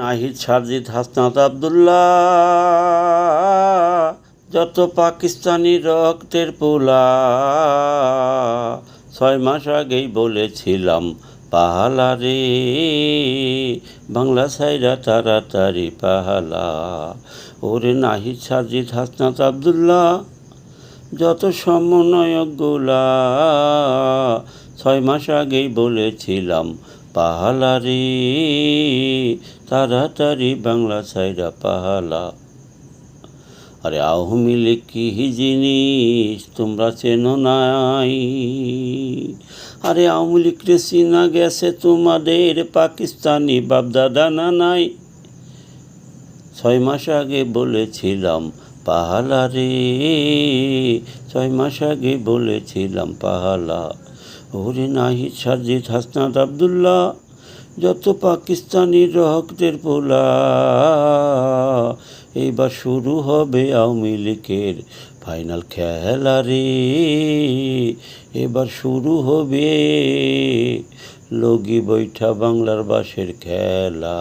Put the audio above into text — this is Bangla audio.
নাহিদ সারজিদ হাসনাত, আবদুল্লাহ, যত পাকিস্তানি রক্তের পোলা। ছয় মাস আগেই বলেছিলাম, পাহালা রে, বাংলা সাইরা তাড়াতাড়ি পাহালা। ওরে নাহিদ সারজিদ হাসনাত, আবদুল্লাহ, যত সমন্বয়কগুলা ছয় মাস আগেই বলেছিলাম, পাহালারি, তাড়াতাড়ি বাংলা সাইরা পাহালা। আরে আওয়ামী কি জিনিস, তোমরা চেনো নাই। আরে আওয়ামী লীগ রে চিনা গেছে তোমাদের, পাকিস্তানি বাপদাদা না নাই। ছয় মাস আগে বলেছিলাম পাহালা রে ছয় মাস আগে বলেছিলাম, পাহালা। ওরে নাহিদ সারজিদ হাসনাত আবদুল্লাহ, যত পাকিস্তানি রহকদের পোলা এইবার শুরু হবে আওয়ামী লীগের ফাইনাল খেলা রে। এবার শুরু হবে লগি বৈঠা বাংলার বাসের খেলা।